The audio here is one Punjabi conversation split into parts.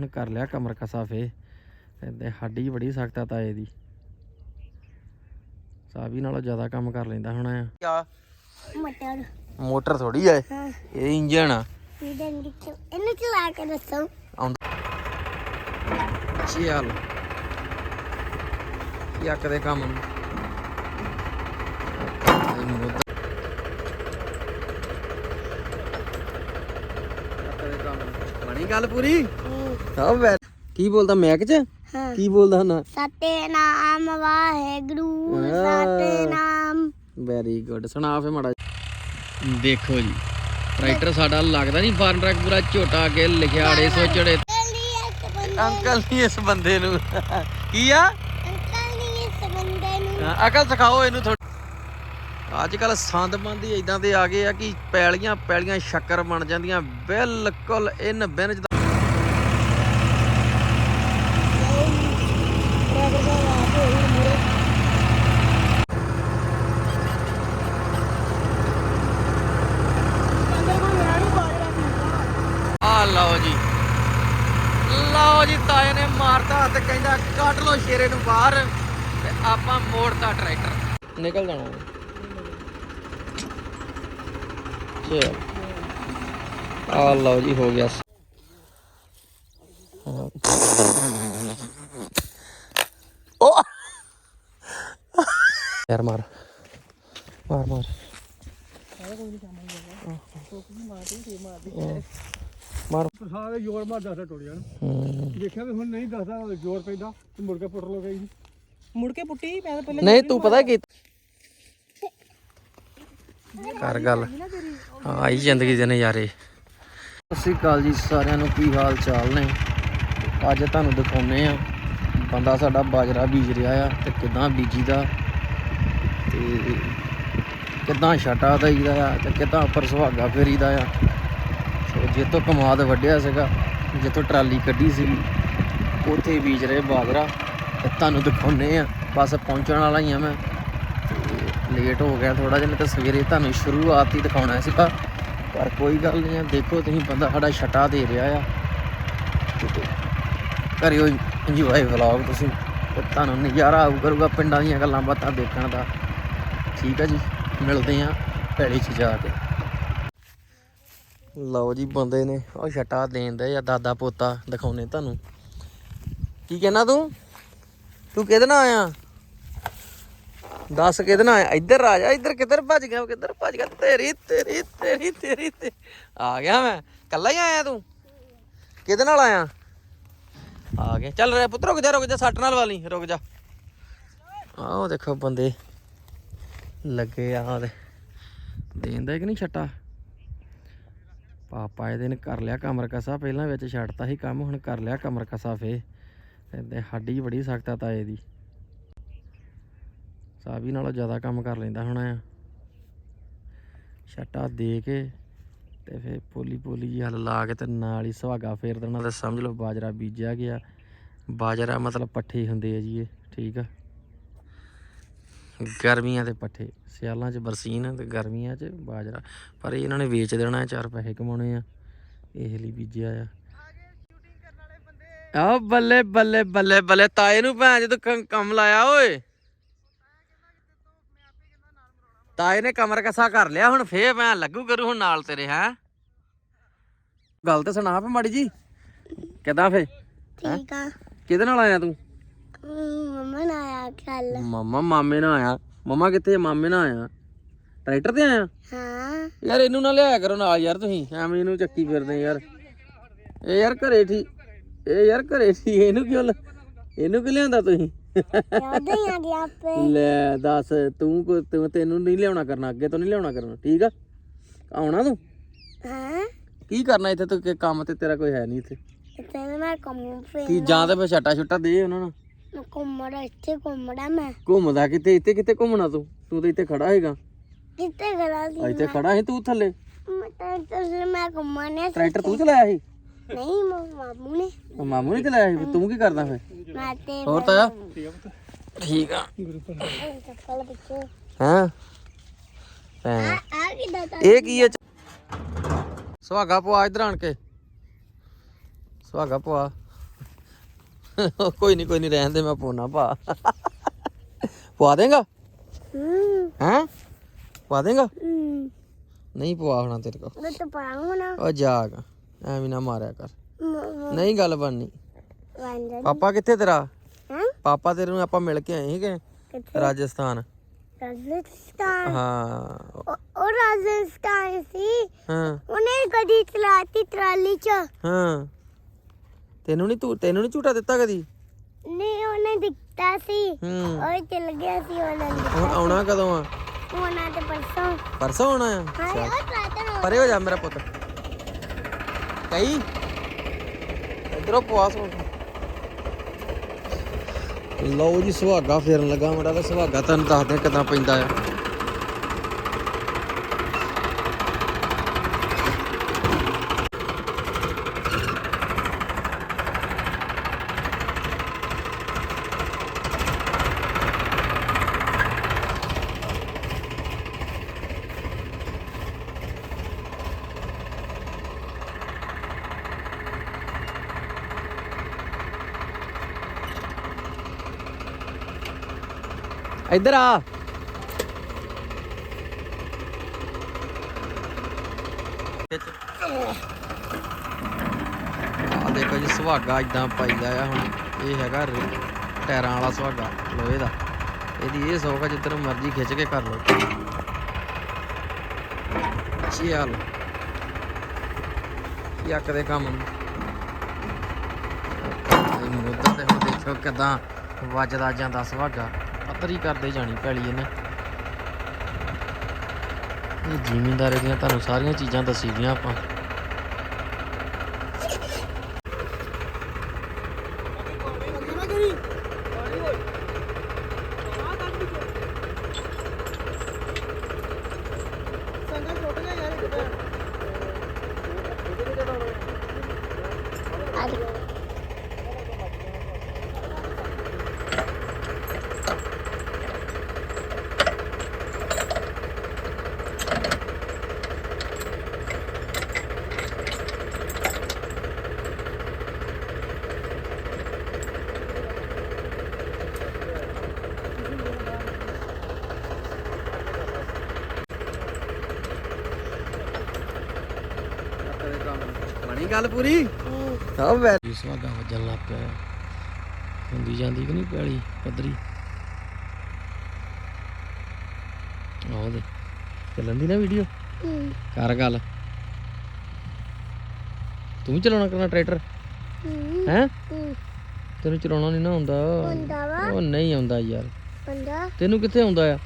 ਹੁਣ ਕਰ ਲਿਆ ਕਮਰ ਕਸਾ ਫੇ ਕਹਿੰਦੇ ਹੱਡੀ ਬੜੀ ਸਖਤ ਆ ਤਾਏ ਦੀ। ਸਾਬੀ ਨਾਲੋਂ ਜ਼ਿਆਦਾ ਕੰਮ ਕਰ ਲੈਂਦਾ ਹੁਣ ਆ। ਮਟਰ। ਮੋਟਰ ਥੋੜੀ ਆ ਹਾਂ। ਇਹ ਇੰਜਣ ਆ। ਇਹਨੂੰ ਚਲਾ ਕੇ ਦੱਸੋ। ਚੱਲ ਯੱਕ ਦੇ ਕੰਮ ਨੂੰ। ਇਹ ਮੁੱਦਾ ਯੱਕ ਦੇ ਕੰਮ ਨੂੰ। ਬਣੀ ਗੱਲ ਪੂਰੀ? ਸਭ ਵੈ ਕੀ ਬੋਲਦਾ ਮੈਕ ਚ ਹਾਂ। ਕੀ ਬੋਲਦਾ ਨਾ ਸਤਿਨਾਮ ਵਾਹਿਗੁਰੂ ਹਾਂ। ਸਤਿਨਾਮ ਵੈਰੀ ਗੁੱਡ ਸੁਣਾ ਫੇ ਮੜਾ ਦੇਖੋ ਜੀ ਟਰੈਕਟਰ ਸਾਡਾ ਲੱਗਦਾ ਨਹੀਂ ਫਾਰਮ ਟਰੱਕ ਪੂਰਾ ਝੋਟਾ ਕੇ ਲਿਖਿਆ ੜੇ ਸੋਚੜੇ। ਅੰਕਲ ਨਹੀਂ ਇਸ ਬੰਦੇ ਅੰਕਲ ਨਹੀਂ ਇਸ ਬੰਦੇ ਨੂੰ। ਕੀ ਆ? ਅੰਕਲ ਨਹੀਂ ਇਸ ਬੰਦੇ ਨੂੰ। ਹਾਂ, ਅਕਲ ਸਿਖਾਓ ਇਹਨੂੰ ਥੋੜੀ ਅੱਜ ਕੱਲ ਸੰਦਬੰਦੀ ਇਦਾਂ ਦੇ ਆ ਗਏ ਆ ਕਿ ਪੈਲੀਆਂ ਪੈਲੀਆਂ ਸ਼ੱਕਰ ਬਣ ਜਾਂਦੀਆਂ। ਬਿਲਕੁਲ ਇਨ ਬਿਨ ਚ ਆ ਲਓ ਜੀ ਲਓ ਜੀ ਤਾਏ ਨੇ ਮਾਰਤਾ ਹੱਥ ਕਹਿੰਦਾ ਕੱਢ ਲਓ ਸ਼ੇਰੇ ਨੂੰ ਬਾਹਰ ਤੇ ਆਪਾਂ ਮੋੜਤਾ ਟਰੈਕਟਰ। ਨਿਕਲ ਜਾਣਾ ਚਲ। ਆ ਲਓ ਜੀ ਹੋ ਗਿਆ ਓ! ਯਾਰ ਮਾਰ। ਮਾਰ ਮਾਰ। ਮਾਰ ਸਾਰੇ ਜ਼ੋਰ ਮਾਰ ਦੱਸਦਾ ਟੁੱਟ ਜਾਣ। ਹੂੰ। ਦੇਖਿਆ ਵੀ ਹੁਣ ਨਹੀਂ ਦੱਸਦਾ ਜ਼ੋਰ ਪੈਂਦਾ ਤੇ ਮੁੜ ਕੇ ਪੁੱਟ ਲੋ ਗਈ ਮੁੜ ਕੇ ਪੁੱਟੀ ਮੈਂ ਤਾਂ ਪਹਿਲਾਂ ਨਹੀਂ ਤੂੰ ਪਤਾ ਕੀ ਕਰ ਗੱਲ। ਹਾਂ ਆਈ ਜ਼ਿੰਦਗੀ ਦੇ ਨਜ਼ਾਰੇ। ਸਤਿ ਸ਼੍ਰੀ ਅਕਾਲ ਜੀ ਸਾਰਿਆਂ ਨੂੰ ਕੀ ਹਾਲ ਚਾਲ ਨੇ? ਅੱਜ ਤੁਹਾਨੂੰ ਦਿਖਾਉਨੇ ਆ ਬੰਦਾ ਸਾਡਾ ਬਾਜਰਾ ਬੀਜ ਰਿਹਾ ਆ ਤੇ ਕਿਦਾਂ ਬੀਜੀਦਾ। ਤੇ ਕਿਦਾਂ ਛਟਾ ਦਈਦਾ ਆ ਤੇ ਕਿਦਾਂ ਉੱਪਰ ਸੁਹਾਗਾ ਫੇਰੀਦਾ ਆ। ਜਿੱਥੋਂ ਕਮਾਦ ਵੱਢਿਆ ਸੀਗਾ, ਜਿੱਥੋਂ ਟਰਾਲੀ ਕੱਢੀ ਸੀਗੀ, ਉੱਥੇ ਬੀਜ ਰਹੇ ਬਾਜਰਾ ਤੇ ਤੁਹਾਨੂੰ ਦਿਖਾਉਨੇ ਆ ਬਸ ਪਹੁੰਚਣ ਵਾਲਾ ਹੀ ਆ ਮੈਂ। ਤੇ ਲੇਟ ਹੋ ਗਿਆ ਥੋੜਾ ਜਿਹਾ, ਨਹੀਂ ਤਾਂ ਸਵੇਰੇ ਤੁਹਾਨੂੰ ਸ਼ੁਰੂਆਤ ਹੀ ਦਿਖਾਉਣਾ ਸੀਗਾ। ਪਰ ਕੋਈ ਗੱਲ ਨਹੀਂ ਆ, ਦੇਖੋ ਤੁਸੀਂ, ਬੰਦਾ ਸਾਡਾ ਛਟਾ ਦੇ ਰਿਹਾ ਆ। ਤੇ ਕਰਿਓ ਇੰਜੋਏ ਵਲੌਗ ਤੁਸੀਂ। ਤੇ ਤੁਹਾਨੂੰ ਨਜ਼ਾਰਾ ਆਊ ਕਰੂਗਾ ਪਿੰਡਾਂ ਦੀਆਂ ਗੱਲਾਂ ਬਾਤਾਂ ਦੇਖਣ ਦਾ। ਠੀਕ ਆ ਜੀ, ਮਿਲਦੇ ਆ ਭੈੜੀ 'ਚ ਜਾ ਕੇ। ਲਓ ਜੀ, ਬੰਦੇ ਨੇ ਉਹ ਛਟਾ ਦੇਂਦੇ ਆ, ਦਾਦਾ ਪੋਤਾ ਦਿਖਾਉਨੇ ਤੁਹਾਨੂੰ। ਕੀ ਕਹਿਣਾ ਤੂੰ? ਤੂੰ ਕਿਹਦੇ ਨਾਲ ਆਇਆ? ਦੱਸ ਕਿਹਦੇ ਨਾਲ ਆਇਆ? ਇੱਧਰ ਆ ਜਾ, ਇੱਧਰ ਕਿੱਧਰ ਭੱਜ ਗਿਆ, ਕਿੱਧਰ ਭੱਜ ਗਿਆ? ਤੇਰੀ ਤੇਰੀ ਤੇਰੀ ਤੇਰੀ, ਤੇ ਆ ਗਿਆ ਮੈਂ। ਕੱਲਾ ਹੀ ਆਇਆ ਤੂੰ? ਕਿਹਦੇ ਨਾਲ ਆਇਆ? ਆ ਗਿਆ। ਚੱਲ ਰੇ ਪੁੱਤ, ਰੁਕ ਜਾ ਰੁਕ ਜਾ, ਸੱਟ ਨਾਲ ਵਾਲੀ, ਰੁਕ ਜਾ। ਆਹ ਦੇਖੋ ਬੰਦੇ ਲੱਗੇ ਆ ਉਹਦੇ। ਦੇਂਦਾ ਕਿ ਨਹੀਂ ਛੱਟਾ? ਪਾਪਾ ਇਹਦੇ ਨੇ ਕਰ ਲਿਆ ਕਮਰ ਕਸਾ, ਪਹਿਲਾਂ ਵਿੱਚ ਛੱਡਤਾ ਸੀ ਕੰਮ, ਹੁਣ ਕਰ ਲਿਆ ਕਮਰ ਕਸਾ ਫੇ ਕਹਿੰਦੇ ਹੱਡੀ ਬੜੀ ਸਖਤ ਆ ਤਾਏ ਦੀ। ਸਾਬੀ ਨਾਲੋਂ ਜ਼ਿਆਦਾ ਕੰਮ ਕਰ ਲੈਂਦਾ ਹੁਣ ਆ। ਛੱਟਾ ਦੇ ਕੇ ਤੇ ਫੇ ਪੋਲੀ ਪੋਲੀ ਜੀ ਹਲ ਲਾ ਕੇ ਤੇ ਨਾਲ ਹੀ ਸੁਹਾਗਾ ਫੇਰ ਦੇਣਾ ਤੇ ਸਮਝ ਲਓ ਬਾਜਰਾ ਬੀਜਿਆ ਗਿਆ। ਬਾਜਰਾ ਮਤਲਬ ਪੱਠੇ ਹੁੰਦੇ ਆ ਜੀ ਇਹ, ਠੀਕ ਆ। ਗਰਮੀਆਂ ਦੇ ਪੱਠੇ। ਸਿਆਲਾਂ 'ਚ ਬਰਸੀਨ ਤੇ ਗਰਮੀਆਂ 'ਚ ਬਾਜਰਾ। ਪਰ ਇਹਨਾਂ ਨੇ ਵੇਚ ਦੇਣਾ ਚਾਰ ਪੈਸੇ ਕਮਾਉਣੇ ਆ। ਇਹ ਲਈ ਬੀਜਿਆ ਆ। ਆ ਬੱਲੇ ਬੱਲੇ ਬੱਲੇ ਬੱਲੇ ਤਾਏ ਨੂੰ ਭੈਣ ਜਦੋਂ ਕੰਮ ਲਾਇਆ ਓਏ। ਤਾਏ ਨੇ ਕਮਰ ਕਸਾ ਕਰ ਲਿਆ ਹੁਣ ਫੇਰ ਮੈਂ ਲੱਗੂ ਕਰੂ ਹੁਣ ਨਾਲ ਤੇਰੇ ਹੈ। ਗੱਲ ਤੇ ਸੁਣਾ ਫੇ ਮਾੜੀ ਜੀ। ਕਿਦਾਂ ਫੇ? ਠੀਕ ਆ। ਕਿਹਦੇ ਨਾਲ ਆਇਆ ਤੂੰ? ਮੰਮਾ ਨਾ ਆਇਆ ਕੱਲ ਮਾਮਾ ਮਾਮੇ ਨਾਲ ਆਇਆ। ਮਾਮਾ ਕਿੱਥੇ ਆ? ਮਾਮੇ ਨਾਲ ਆਇਆ। ਟਰੈਕਟਰ ਤੇ ਆਇਆ? ਹਾਂ। ਯਾਰ ਇਹਨੂੰ ਨਾ ਲਿਆਇਆ ਕਰੋ ਨਾਲ ਯਾਰ ਤੁਸੀਂ। ਐਵੇਂ ਇਹਨੂੰ ਚੱਕੀ ਫਿਰਦੇ ਯਾਰ। ਇਹ ਯਾਰ ਘਰੇ ਠੀਕ ਇਹ ਯਾਰ ਘਰੇ ਠੀਕ ਇਹਨੂੰ ਕਿਉਂ ਲ- ਇਹਨੂੰ ਕਿ ਲਿਆਂਦਾ ਤੁਸੀਂ? ਯਾਦ ਹੀ ਆ ਗਿਆ ਆਪੇ। ਲੈ ਦੱਸ ਤੂੰ ਕੋ ਤੂੰ- ਤੈਨੂੰ ਨਹੀਂ ਲਿਆਉਣਾ ਕਰਨਾ ਅੱਗੇ ਤੋਂ ਨਹੀਂ ਲਿਆਉਣਾ ਕਰਨਾ ਠੀਕ ਆ? ਆਉਣਾ ਤੂੰ? ਹਾਂ। ਕੀ ਕਰਨਾ ਇੱਥੇ ਤੂੰ? ਕਿ ਕੰਮ ਤੇ ਤੇਰਾ ਕੋਈ ਹੈ ਨਹੀਂ ਇੱਥੇ। ਤੇ ਮੈਂ ਕੰਮ ਫੇ ਕੀ ਜਾਂ ਤੇ ਫਿਰ ਛੱਟਾ ਛੁੱਟਾ ਦੇ ਉਹਨਾਂ ਨੂੰ। ਮੈਂ ਘੁੰਮੜਾ ਇੱਥੇ ਘੁੰਮੜਾ ਮੈਂ। ਘੁੰਮਦਾ ਕਿਤੇ ਇੱਥੇ ਕਿਤੇ ਘੁੰਮਣਾ ਤੂੰ? ਤੂੰ ਤਾਂ ਇੱਥੇ ਖੜਾ ਹੈਗਾ। ਕਿੱਥੇ ਗਲਾ ਸੀ ਇੱਥੇ ਖੜਾ ਸੀ ਤੂੰ ਥੱਲੇ? ਮੈਂ ਤਾਂ ਇੱਥੇ ਮੈਂ ਘੁੰਮਣੇ ਸੀ ਟਰੈਕਟਰ ਤੂੰ ਚਲਾਇਆ ਸੀ? ਨਹੀਂ ਮੋ ਮਾਮੂ ਨੇ। ਉਹ ਮਾਮੂ ਨੇ ਚਲਾਇਆ ਸੀ? ਤੂੰ ਕੀ ਕਰਦਾ ਫਿਰ? ਮੈਂ ਤੇ ਹੋਰ ਤਾਇਆ? ਠੀਕ ਆ। ਚੱਪਲ ਪਿੱਛੇ ਹਾਂ? ਹਾਂ ਆ ਕਿਦਾਂ ਤਾਂ ਇਹ ਕੀ ਹੈ ਸੁਹਾਗਾ ਪਵਾ ਇਧਰ ਆਣ ਕੇ। ਸੁਹਾਗਾ ਪਵਾ। ਕੋਈ ਨਹੀਂ ਕੋਈ ਨਹੀਂ ਰਹਿਣ ਦੇ ਮੈਂ ਪੋਨਾ ਪਾ। ਪਵਾ ਦੇਗਾ? ਹੂੰ। ਪਵਾ ਦੇਗਾ? ਨਹੀਂ ਪਵਾ ਹੋਣਾ ਤੇਰੇ ਕੋ ਮੈਂ ਤਾਂ ਪਾਉਂਗਾ ਉਹ ਜਾਗ ਐਵੇਂ ਨਾ ਮਾਰਿਆ ਕਰ। ਨਹੀਂ ਗੱਲ ਬਣਨੀ। ਪਾਪਾ ਕਿੱਥੇ ਤੇਰਾ? ਹਾਂ? ਪਾਪਾ ਤੇਰੇ ਨੂੰ ਆਪਾਂ ਮਿਲ ਕੇ ਆਏ ਸੀਗੇ ਰਾਜਸਥਾਨ। ਰਾਜਸਥਾਨ? ਹਾਂ। ਉਹ ਰਾਜਸਥਾਨ ਸੀ। ਹਾਂ। ਉਹਨੇ ਗੱਡੀ ਚਲਾਤੀ ਟਰਾਲੀ ਚ। ਹਾਂ। ਤੈਨੂੰ ਨਹੀਂ ਤੂੰ ਤੈਨੂੰ ਨਹੀਂ ਝੂਟਾ ਦਿੱਤਾ ਕਦੀ? ਨਹੀਂ ਉਹਨੇ ਦਿੱਤਾ ਸੀ। ਹੂੰ। ਉਹ ਚਲ ਗਿਆ ਸੀ ਉਹਨਾਂ ਨੇ ਹੁਣ ਆਉਣਾ ਕਦੋਂ ਆ? ਉਹਨਾਂ ਤੇ ਪਰਸੋਂ। ਪਰਸੋਂ ਆਉਣਾ ਆ? ਹਾਂ ਚੱਲ। ਉਹ ਟਰਾਟਰ ਪਰੇ ਹੋ ਜਾ ਮੇਰਾ ਪੁੱਤ। ਕਈ? ਇਧਰੋਂ ਪਵਾਸ ਹੋ ਲਓ ਜੀ ਸੁਹਾਗਾ ਫੇਰਨ ਲੱਗਾ। ਮੇਰਾ ਤਾਂ ਸੁਹਾਗਾ ਤੁਹਾਨੂੰ ਦੱਸਦੇ ਕਿਦਾਂ ਪੈਂਦਾ ਆ। ਇੱਧਰ ਆ। ਆ ਦੇਖੋ ਜੀ, ਸੁਹਾਗਾ ਇਦਾਂ ਪਾਈਦਾ ਆ ਹੁਣ। ਇਹ ਹੈਗਾ ਟਾਇਰਾਂ ਵਾਲਾ ਸੁਹਾਗਾ, ਲੋਹੇ ਦਾ। ਇਹਦੀ ਇਹ ਸੌਖ ਆ, ਜਿੱਧਰ ਮਰਜ਼ੀ ਖਿੱਚ ਕੇ ਕਰ ਲਓ। ਚੱਲ ਯੱਕ ਦੇ ਕੰਮ ਨੂੰ। ਮੁੱਦਾ ਤੇ ਹੁਣ ਦੇਖੋ ਕਿਦਾਂ ਵੱਜਦਾ ਜਾਂਦਾ ਸੁਹਾਗਾ। ਪੱਤਰੀ ਕਰਦੇ ਜਾਣੀ ਪੈਲੀ ਇਹਨੇ। ਇਹ ਜ਼ਿਮੀਂਦਾਰੇ ਦੀਆਂ ਤੁਹਾਨੂੰ ਸਾਰੀਆਂ ਚੀਜ਼ਾਂ ਦੱਸੀ ਦੀਆਂ ਆਪਾਂ ਬਣੀ ਗੱਲ ਪੂਰੀ? ਸਭ ਵੈਰੀ ਸੁਹਾਗਾ ਵੱਜਣ ਲੱਗ ਪਿਆ। ਹੁੰਦੀ ਜਾਂਦੀ ਕਿ ਨਹੀਂ ਪੈਲੀ ਪੱਧਰੀ? ਆਹ ਦੇ ਚੱਲਣ ਦੀ ਨਾ ਵੀਡੀਓ? ਹੂੰ। ਕਰ ਗੱਲ। ਤੂੰ ਵੀ ਚਲਾਉਣਾ ਕਰਨਾ ਟਰੈਕਟਰ? ਹੂੰ। ਤੈਨੂੰ ਚਲਾਉਣਾ ਨਹੀਂ ਨਾ ਆਉਂਦਾ। ਹੁੰਦਾ ਵਾ। ਉਹ ਨਹੀਂ ਆਉਂਦਾ ਯਾਰ। ਤੈਨੂੰ ਕਿੱਥੇ ਆਉਂਦਾ ਆ?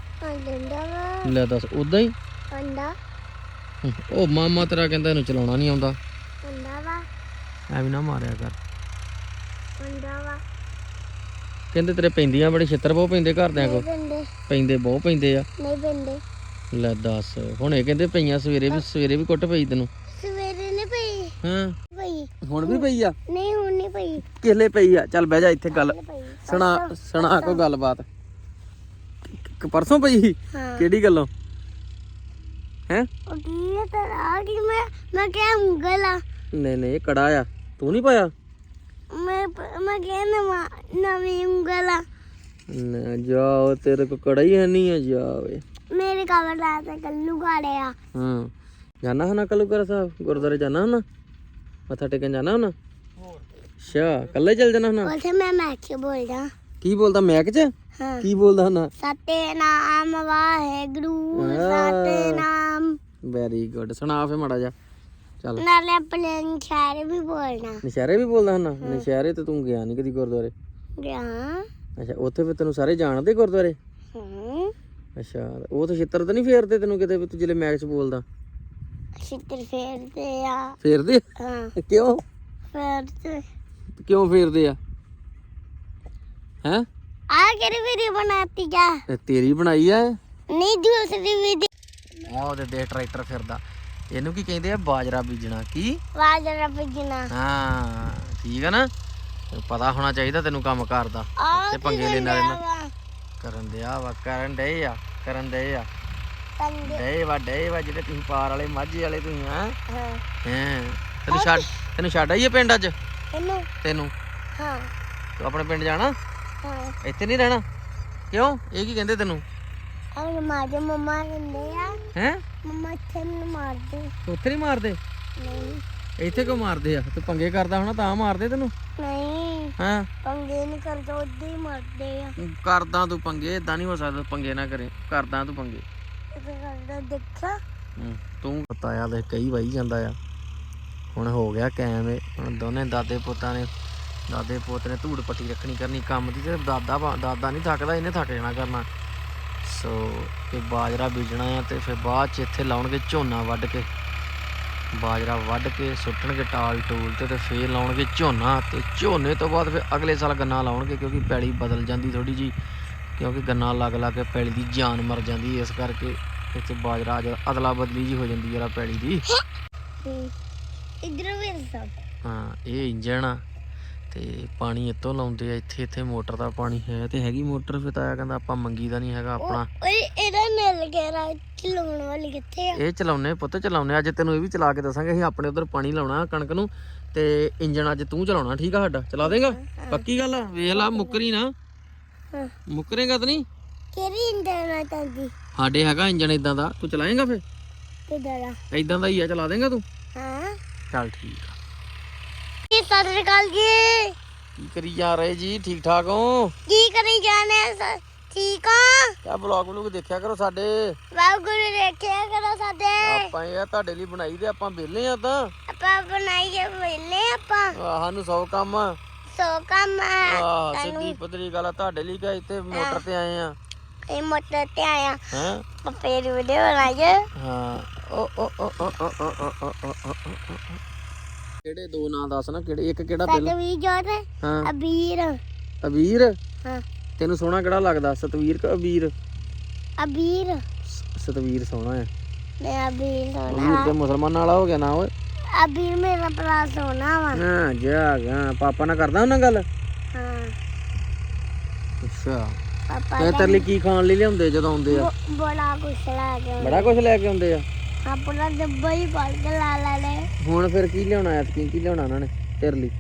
ਵਾ। ਲੈ ਦੱਸ ਉਦਾਂ ਹੀ? ਉਹ ਮਾਮਾ ਤੇਰਾ ਕਹਿੰਦਾ ਇਹਨੂੰ ਚਲਾਉਣਾ ਨਹੀਂ ਆਉਂਦਾ। ਵਾ ਐਵੇਂ ਨਾ ਮਾਰਿਆ ਕਰ। ਹੁੰਦਾ ਵਾ। ਕਹਿੰਦੇ ਤੇਰੇ ਪੈਂਦੀਆਂ ਬੜੇ ਛਿੱਤਰ ਬਹੁਤ ਪੈਂਦੇ ਘਰਦਿਆਂ ਨਹੀਂ ਕੋ ਪੈਂਦੇ ਬਹੁਤ ਪੈਂਦੇ ਆ। ਨਹੀਂ ਬੰਦੇ ਲੈ ਦੱਸ ਹੁਣ ਇਹ ਕਹਿੰਦੇ ਪਈਆਂ ਸਵੇਰੇ ਵੀ ਸਵੇਰੇ ਵੀ ਕੁੱਟ ਪਈ ਤੈਨੂੰ। ਸਵੇਰੇ ਨੇ ਪਈ। ਹਾਂ। ਪਈ। ਹੁਣ ਵੀ ਪਈ ਆ? ਨਹੀਂ ਹੁਣ ਨਹੀਂ ਪਈ। ਕਿਲੇ ਪਈ ਆ? ਚੱਲ ਬਹਿ ਜਾ ਇੱਥੇ ਗੱਲ। ਪਈ। ਸੁਣਾ ਸੁਣਾ ਕੋ ਗੱਲਬਾਤ। ਕ- ਪਰਸੋਂ ਪਈ ਸੀ? ਹਾਂ। ਕਿਹੜੀ ਗੱਲੋਂ? ਹੈ? ਉਹ ਕੀ ਤੇਰਾ? ਕਿ? ਮੈਂ ਮੈਂ ਕਿਹਾ ਉਂਗਲ ਆ। ਨਹੀਂ ਨਹੀਂ ਇਹ ਕੜਾ ਆ। ਤੂੰ ਨਹੀਂ ਪਾਇਆ? ਮੈਂ ਮੈਂ ਕਿਹਾ ਨਵਾਂ ਨਵੀਂ ਉਂਗਲ ਨਾ ਜਾਓ ਤੇਰੇ ਕੋ ਕੜਾ ਹੀ ਹੈ ਨਹੀਂ ਆ ਜਾ ਓਏ ਮੇਰੇ ਕਵਰ ਲਾ ਤੇ ਕੱਲੂ ਗਾੜਿਆ ਹਾਂ। ਜਾਣਾ ਹਨਾ ਕੱਲੂ ਕਰ ਸਾਹਿਬ? ਗੁਰਦੁਆਰੇ ਜਾਣਾ ਹਨਾ? ਮੱਥਾ ਟੇਕਣ ਜਾਣਾ ਹਨਾ? ਅੱਛਾ ਕੱਲੇ ਚੱਲ ਜਾਣਾ ਹਨਾ? ਉੱਥੇ ਮੈਂ ਮੈਚ ਬੋਲਦਾ। ਕੀ ਬੋਲਦਾ ਮੈਕ ਚ? ਹਾਂ। ਕੀ ਬੋਲਦਾ ਹਨਾ? ਸਤਿਨਾਮ ਵਾਹਿਗੁਰੂ ਹਾਂ। ਸਤਿਨਾਮ ਵੈਰੀ ਗੁੱਡ ਸੁਣਾ ਫੇ ਮੜਾ ਜਾ ਚੱਲ। ਨਾਲੇ ਆਪਣੇ ਸ਼ਾਇਰ ਵੀ ਬੋਲਣਾ। ਨਸ਼ਹਿਰੇ ਵੀ ਬੋਲਦਾ ਹਨਾ ਨਸ਼ਹਿਰੇ ਤੇ ਤੂੰ ਗਿਆ ਨਹੀਂ ਕਦੀ ਗੁਰਦੁਆਰੇ? ਗਿਆ ਅੱਛਾ ਉੱਥੇ ਫਿਰ ਤੈਨੂੰ ਸਾਰੇ ਜਾਣਦੇ ਗੁਰਦੁਆਰੇ? ਹੂੰ। ਅੱਛਾ ਉਹ ਤਾਂ ਛਿੱਤਰ ਤਾਂ ਨਹੀਂ ਫੇਰਦੇ ਤੈਨੂੰ ਕਿਤੇ ਵੀ ਤੂੰ ਮੈਚ ਚ ਬੋਲਦਾ? ਛਿੱਤਰ ਫੇਰਦੇ ਆ। ਫੇਰਦੇ? ਹਾਂ। ਕਿਉਂ? ਫੇਰਦੇ। ਕਿਉਂ ਫੇਰਦੇ ਆ? ਹੈ? ਆ ਕਿਹੜੀ ਵੀਡੀਓ ਬਣਾਤੀ ਜਾ ਤੇਰੀ ਬਣਾਈ ਆ? ਨਹੀਂ ਦੂਸਰੀ ਵੀਡੀਓ ਆਹ ਉਹਦੇ ਦੇ ਟਰੈਕਟਰ ਫਿਰਦਾ। ਇਹਨੂੰ ਕੀ ਕਹਿੰਦੇ ਆ? ਬਾਜਰਾ ਬੀਜਣਾ। ਕੀ? ਵਾਜਰਾ ਭਜਣਾ ਹਾਂ ਠੀਕ ਆ ਨਾ? ਤੈਨੂੰ ਪਤਾ ਹੋਣਾ ਚਾਹੀਦਾ ਤੈਨੂੰ ਕੰਮ ਕਰਦਾ ਆ ਤੇ ਪੰਗੇ ਲੈਣ ਵਾਲੇ ਨਾ। ਕਰਨ ਦਿਆ ਵਾ ਕਰਨ ਡੇ ਆ ਕਰਨ ਡੇ ਆ। ਡੇ ਵਾ ਡੇ ਵਾ ਜਿਹੜੇ ਤੁਸੀਂ ਪਾਰ ਵਾਲੇ ਮਾਝੇ ਵਾਲੇ ਤੁਸੀਂ ਹਾਂ? ਹਾਂ। ਤੈਨੂੰ ਛੱਡ ਤੈਨੂੰ ਛੱਡ ਆਈਏ ਪਿੰਡ ਅੱਜ? ਇਹਨੂੰ ਤੈਨੂੰ? ਹਾਂ। ਤੂੰ ਆਪਣੇ ਪਿੰਡ ਜਾਣਾ? ਹਾਂ। ਇੱਥੇ ਨਹੀਂ ਰਹਿਣਾ? ਕਿਉਂ? ਇਹ ਕੀ ਕਹਿੰਦੇ ਤੈਨੂੰ? ਅਰੇ ਮਾਰੇ ਮਮਾ ਕਹਿੰਦੇ ਆ। ਹੈ? ਮਮਾ ਇੱਥੇ ਮੈਨੂੰ ਮਾਰਦੇ। ਉੱਥੇ ਨਹੀਂ ਮਾਰਦੇ? ਨਹੀਂ। ਇੱਥੇ ਕਿਉਂ ਮਾਰਦੇ ਆ? ਤੂੰ ਪੰਗੇ ਕਰਦਾ ਹੋਣਾ ਤਾਂ ਮਾਰਦੇ ਤੈਨੂੰ? ਨਹੀਂ। ਹਾਂ? ਪੰਗੇ ਨਹੀਂ ਕਰਦੇ ਉੱਦੇ ਹੀ ਮਾਰਦੇ ਆ। ਕਰਦਾ ਤੂੰ ਪੰਗੇ ਇਦਾਂ ਨਹੀਂ ਹੋ ਸਕਦਾ ਪੰਗੇ ਨਾ ਕਰੇ। ਕਰਦਾ ਤੂੰ ਪੰਗੇ। ਇਹ ਕਰਦਾ ਦੇਖਾ। ਹੂੰ, ਤੂੰ ਪਤਾਇਆ ਲੈ ਕਈ ਵਾਈ ਜਾਂਦਾ ਆ। ਹੁਣ ਹੋ ਗਿਆ ਇਹ ਹੁਣ ਦੋਨੇ ਦਾਦੇ ਪੁੱਤਾਂ ਨੇ ਦਾਦੇ ਪੁੱਤ ਨੇ ਧੂੜ ਪੱਟੀ ਰੱਖਣੀ ਕਰਨੀ ਕੰਮ ਦੀ ਤੇ ਦਾਦਾ ਭਾ- ਦਾਦਾ ਨਹੀਂ ਥੱਕਦਾ ਇਹਨੇ ਥੱਕ ਜਾਣਾ ਕਰਨਾ। ਸੋ ਇਹ ਬਾਜਰਾ ਬੀਜਣਾ ਆ ਤੇ ਫਿਰ ਬਾਅਦ ਚ ਇੱਥੇ ਲਾਉਣਗੇ ਝੋਨਾ ਵੱਢ ਕੇ। ਬਾਜਰਾ ਵੱਢ ਕੇ ਸੁੱਟਣਗੇ ਟਾਲ ਟੂਲ ਤੇ ਤੇ ਫੇਰ ਲਾਉਣਗੇ ਝੋਨਾ ਤੇ ਝੋਨੇ ਤੋਂ ਬਾਅਦ ਫਿਰ ਅਗਲੇ ਸਾਲ ਗੰਨਾ ਲਾਉਣਗੇ ਕਿਉਂਕਿ ਪੈਲੀ ਬਦਲ ਜਾਂਦੀ ਥੋੜੀ ਜੀ ਕਿਉਂਕਿ ਗੰਨਾ ਲੱਗ ਲੱਗ ਕੇ ਪੈਲੀ ਦੀ ਜਾਨ ਮਰ ਜਾਂਦੀ ਇਸ ਕਰਕੇ ਇੱਥੇ ਬਾਜਰਾ ਅੱਜ ਅਦਲਾ ਬਦਲੀ ਜੀ ਹੋ ਜਾਂਦੀ ਜਰਾ ਪੈਲੀ ਦੀ। ਇਧਰ ਵੀ ਸਭ। ਹਾਂ ਇਹ ਇੰਜਣ ਆ। ਤੇ ਪਾਣੀ ਇੱਥੋਂ ਲਾਉਂਦੇ ਆ ਇੱਥੇ ਇੱਥੇ ਮੋਟਰ ਦਾ ਪਾਣੀ ਹੈ ਤੇ ਹੈਗੀ ਮੋਟਰ ਫਿਰ ਤਾਇਆ ਕਹਿੰਦਾ ਆਪਾਂ ਮੰਗੀ ਦਾ ਨਹੀਂ ਹੈਗਾ ਆਪਣਾ। ਓਏ ਇਹਦਾ ਮਿਲ ਗਿਆ ਰਾ ਚਲਾਉਣ ਵਾਲੀ ਕਿੱਥੇ ਆ? ਇਹ ਚਲਾਉਨੇ ਪੁੱਤ ਚਲਾਉਨੇ ਅੱਜ ਤੈਨੂੰ ਇਹ ਵੀ ਚਲਾ ਕੇ ਦੱਸਾਂਗੇ ਅਸੀਂ ਆਪਣੇ ਉਧਰ ਪਾਣੀ ਲਾਉਣਾ ਕਣਕ ਨੂੰ ਤੇ ਇੰਜਣ ਅੱਜ ਤੂੰ ਚਲਾਉਣਾ ਠੀਕ ਆ ਸਾਡਾ? ਚਲਾ ਦੇਗਾ? ਪੱਕੀ ਗੱਲ ਆ? ਵੇਖ ਲਾ ਮੁੱਕਰੀ ਨਾ। ਹਾਂ। ਮੁੱਕਰੇਗਾ ਤਾਂ ਨਹੀਂ? ਕਿਹੜੀ ਇੰਟਰਨੈਟ ਆਂਦੀ ਸਾਡੇ ਹੈਗਾ ਇੰਜਣ ਇਦਾਂ ਦਾ ਤੂੰ ਚਲਾਏਗਾ ਫਿਰ? ਕਿਧਰ ਆ ਇਦਾਂ ਦਾ ਹੀ ਆ ਚਲਾ ਦੇਗਾ ਤੂੰ? ਹਾਂ। ਚੱਲ ਠੀਕ ਆ। ਕੀ ਸਤਿ ਸ਼੍ਰੀ ਅਕਾਲ ਜੀ ਕੀ ਕਰੀ ਜਾ ਰਹੇ ਜੀ ਠੀਕ ਠਾਕ ਹੋ ਕੀ ਕਰੀ ਜਾਣੇ ਆ ਸ- ਠੀਕ ਆ ਕਿਆ ਬਲੌਗ ਬਲੂਗ ਦੇਖਿਆ ਕਰੋ ਸਾਡੇ ਵਾਹਿਗੁਰੂ ਦੇਖਿਆ ਕਰੋ ਸਾਡੇ ਆਪਾਂ ਇਹ ਤੁਹਾਡੇ ਲਈ ਬਣਾਈ ਤੇ ਆਪਾਂ ਵਿਹਲੇ ਆ ਤਾਂ ਆਪਾਂ ਬਣਾਈਏ ਵੇਲੇ ਆਪਾਂ ਆਹ, ਸਾਨੂੰ ਸੌ ਕੰਮ ਆ ਸੋ ਕੰਮ ਆ ਆਹ, ਸਿੱਧੀ ਪਤਰੀ ਗੱਲ ਆ ਤੁਹਾਡੇ ਲਈ ਕਿ ਇੱਥੇ ਮੋਟਰ ਤੇ ਆਏ ਆ ਇਹ ਮੋਟਰ ਤੇ ਆਇਆ ਹੈ ਪਪੇ ਵੀਡੀਓ ਬਣਾਈਏ ਹਾਂ ਓ ਓ ਓ ਓ ਓ ਓ ਓ ਓ ਓ ਓ ਓ ਓ। ਕਿਹੜੇ ਦੋ ਨਾਂ ਦੱਸ ਨਾ ਕਿਹੜੇ ਇੱਕ ਕਿਹੜਾ ਪਹਿਲਾਂ? ਸਤਵੀਰ ਜੋਤ ਹਾਂ। ਅਬੀਰ। ਅਬੀਰ? ਹਾਂ। ਤੈਨੂੰ ਸੋਹਣਾ ਕਿਹੜਾ ਲੱਗਦਾ ਸਤਵੀਰ ਕਿ ਅਬੀਰ? ਅਬੀਰ। ਸਤਵੀਰ ਸੋਹਣਾ ਹੈ ਮੈਂ ਅਬੀਰ ਅਬੀਰ ਤੇ ਮੁਸਲਮਾਨ ਵਾਲਾ ਹੋ ਗਿਆ ਨਾ ਓਏ। ਅਬੀਰ ਮੇਰਾ ਭਰਾ ਸੋਨਾ ਵਾ। ਹਾਂ ਜਾ ਗਿਆ ਪਾਪਾ ਨਾਲ ਕਰਦਾ ਉਹਨਾਂ ਗੱਲ? ਹਾਂ। ਅੱਛਾ। ਪਾਪਾ ਤੇ ਤੇਰੇ ਲਈ ਕੀ ਖਾਣ ਲਈ ਲਿਆਉਂਦੇ ਜਦੋਂ ਆਉਂਦੇ ਆ? ਬੜਾ ਕੁਛ ਲਾ ਕੇ ਬੜਾ ਕੁਝ ਲੈ ਕੇ ਆਉਂਦੇ ਆ? ਆਪਣਾ ਡੱਬਾ ਹੀ ਭਰ ਕੇ ਲਾ ਲਾ ਲੈ ਹੁਣ ਫਿਰ ਕੀ ਲਿਆਉਣਾ ਐ ਕੀ ਕੀ ਲਿਆਉਣਾ ਉਹਨਾਂ ਨੇ ਤੇਰੇ ਲਈ?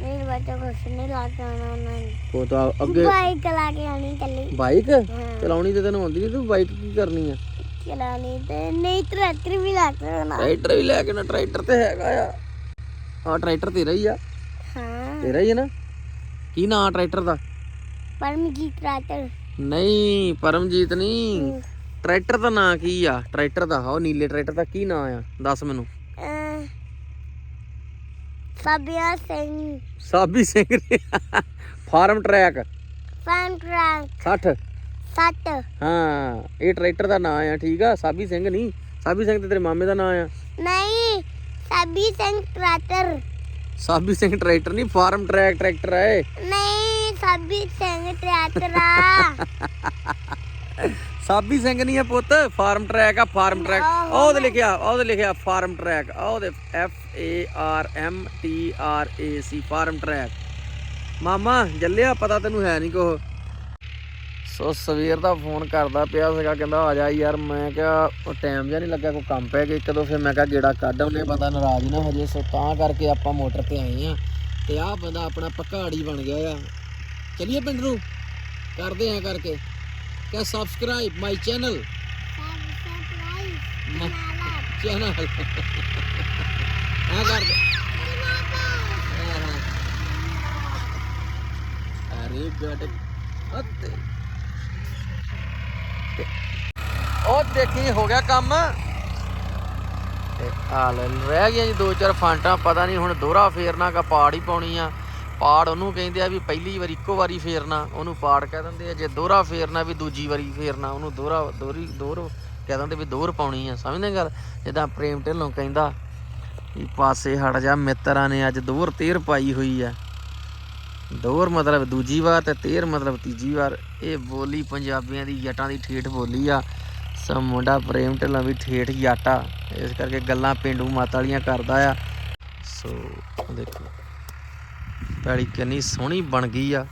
ਮੇਰੇ ਬੱਚੇ ਕੁਛ ਨਹੀਂ ਲਾ ਕੇ ਆਉਣਾ ਉਹਨਾਂ ਨੇ। ਉਹ ਤਾਂ ਅੱਗੇ ਬਾਈਕ ਲਾ ਕੇ ਆਣੀ ਕੱਲੀ ਬਾਈਕ? ਚਲਾਉਣੀ ਤੇ ਤੈਨੂੰ ਆਉਂਦੀ ਨਹੀਂ ਤੂੰ ਬਾਈਕ ਕੀ ਕਰਨੀ ਆ? ਚਲਾਣੀ ਤੇ ਨਹੀਂ ਟਰੈਕਟਰ ਵੀ ਲਾ ਕੇ ਆਉਣਾ। ਟਰੈਕਟਰ ਵੀ ਲੈ ਕੇ ਨਾ ਟਰੈਕਟਰ ਤੇ ਹੈਗਾ ਆ। ਆ ਟਰੈਕਟਰ ਤੇਰਾ ਹੀ ਆ। ਹਾਂ। ਤੇਰਾ ਹੀ ਹੈ ਨਾ? ਕੀ ਨਾਂ ਟਰੈਕਟਰ ਦਾ? ਪਰਮਜੀਤ ਟਰੈਕਟਰ ਨਹੀਂ ਪਰਮਜੀਤ ਨਹੀਂ ਟਰੈਕਟਰ ਦਾ ਨਾਂ ਕੀ ਆ? ਟਰੈਕਟਰ ਦਾ ਉਹ ਨੀਲੇ ਟਰੈਕਟਰ ਦਾ ਕੀ ਨਾਂ ਆ? ਦੱਸ ਮੈਨੂੰ। ਸਾਬਿਆ Singh. Sabi Singh Farmtrac. Fan track. 60 ਸੱਤ ਹਾਂ ਇਹ ਟਰੈਕਟਰ ਦਾ ਨਾਂ ਆ ਠੀਕ ਆ? ਸਾਬੀ ਸਿੰਘ ਨਹੀਂ ਸਾਬੀ ਸਿੰਘ ਤੇ ਤੇਰੇ ਮਾਮੇ ਦਾ ਨਾਂ ਆ? ਨਹੀਂ ਸਾਬੀ ਸਿੰਘ ਟਰੈਕਟਰ। ਸਾਬੀ ਸਿੰਘ ਟਰੈਕਟਰ ਨਹੀਂ ਫਾਰਮ ਟਰੈਕ ਟਰੈਕਟਰ ਹੈ ਨਹੀਂ ਸਾਬੀ ਸਿੰਘ ਟਰੈਕਟਰ ਆ। ਸਾਬੀ ਸਿੰਘ ਨਹੀਂ ਆ ਪੁੱਤ ਫਾਰਮ ਟਰੈਕ ਆ ਫਾਰਮ ਟਰੈਕ। ਉਹਦੇ ਲਿਖਿਆ ਉਹਦੇ ਲਿਖਿਆ ਫਾਰਮ ਟਰੈਕ ਉਹਦੇ F A R M T R A C Farmtrac. ਮਾਮਾ ਜੱਲਿਆ ਪਤਾ ਤੈਨੂੰ ਹੈ ਨਹੀਂ ਕੋ ਸੋ ਸਵੇਰ ਦਾ ਫੋਨ ਕਰਦਾ ਪਿਆ ਸੀਗਾ ਕਹਿੰਦਾ ਆ ਜਾ ਯਾਰ ਮੈਂ ਕਿਹਾ ਉਹ ਟਾਈਮ ਜਿਹਾ ਨਹੀਂ ਲੱਗਾ ਕੋਈ ਕੰਮ ਪੈ ਗਿਆ ਇੱਕ ਦੋ ਫਿਰ ਮੈਂ ਕਿਹਾ ਗੇੜਾ ਕੱਢ ਉਹਨੇ ਬੰਦਾ ਨਾਰਾਜ਼ ਨਾ ਹੋ ਜੇ ਸੋ ਤਾਂ ਕਰਕੇ ਆਪਾਂ ਮੋਟਰ ਤੇ ਆਏ ਆ ਤੇ ਆਹ ਬੰਦਾ ਆਪਣਾ ਪਕਾੜੀ ਬਣ ਗਿਆ ਆ। ਚਲਿਏ ਪਿੰਡ ਨੂੰ? ਕਰਦੇ ਆ ਕਰਕੇ। ਕਿ ਸਬਸਕ੍ਰਾਈਬ ਮਾਈ ਚੈਨਲ ਅਰੇ ਗੱਡ ਅੱਤੇ ਉਹ ਦੇਖੀ ਹੋ ਗਿਆ ਕੰਮ ਤੇ ਆ ਲੈ ਰਹਿ ਗਈਆਂ ਜੀ ਦੋ ਚਾਰ ਫਾਂਟਾਂ ਪਤਾ ਨਹੀਂ ਹੁਣ ਦੋਹਰਾ ਫੇਰਨਾ ਕਾ ਪਾੜ ਹੀ ਪਾਉਣੀ ਆ ਪਾੜ ਉਹਨੂੰ ਕਹਿੰਦੇ ਆ ਵੀ ਪਹਿਲੀ ਵਾਰੀ ਇੱਕੋ ਵਾਰੀ ਫੇਰਨਾ, ਉਹਨੂੰ ਪਾੜ ਕਹਿ ਦਿੰਦੇ ਆ, ਜੇ ਦੋਹਰਾ ਫੇਰਨਾ ਵੀ ਦੂਜੀ ਵਾਰੀ ਫੇਰਨਾ, ਉਹਨੂੰ ਦੋਹਰਾ, ਦੋਹਰੀ, ਦੋਹਰ ਕਹਿ ਦਿੰਦੇ ਵੀ ਦੋਹਰ ਪਾਉਣੀ ਆ, ਸਮਝਦੇ ਗੱਲ? ਜਿੱਦਾਂ ਪ੍ਰੇਮ ਢਿੱਲੋਂ ਕਹਿੰਦਾ ਵੀ ਪਾਸੇ ਹਟ ਜਾ ਮਿੱਤਰਾਂ ਨੇ ਅੱਜ ਦੋਹਰ ਤੇਰ ਪਾਈ ਹੋਈ ਆ। ਦੋਹਰ ਮਤਲਬ ਦੂਜੀ ਵਾਰ ਤੇ ਤੇਰ ਮਤਲਬ ਤੀਜੀ ਵਾਰ, ਇਹ ਬੋਲੀ ਪੰਜਾਬੀਆਂ ਦੀ ਜੱਟਾਂ ਦੀ ਠੇਠ ਬੋਲੀ ਆ। ਸਭ ਮੁੰਡਾ ਪ੍ਰੇਮ ਢਿੱਲੋਂ ਵੀ ਠੇਠ ਜੱਟ ਆ, ਇਸ ਕਰਕੇ ਗੱਲਾਂ ਪਿੰਡੂ ਮਾਤਾ ਵਾਲੀਆਂ ਕਰਦਾ ਆ। ਸੋ ਦੇਖੋ। ਪੈਲੀ ਕਿੰਨੀ ਸੋਹਣੀ ਬਣ ਗਈ ਆ।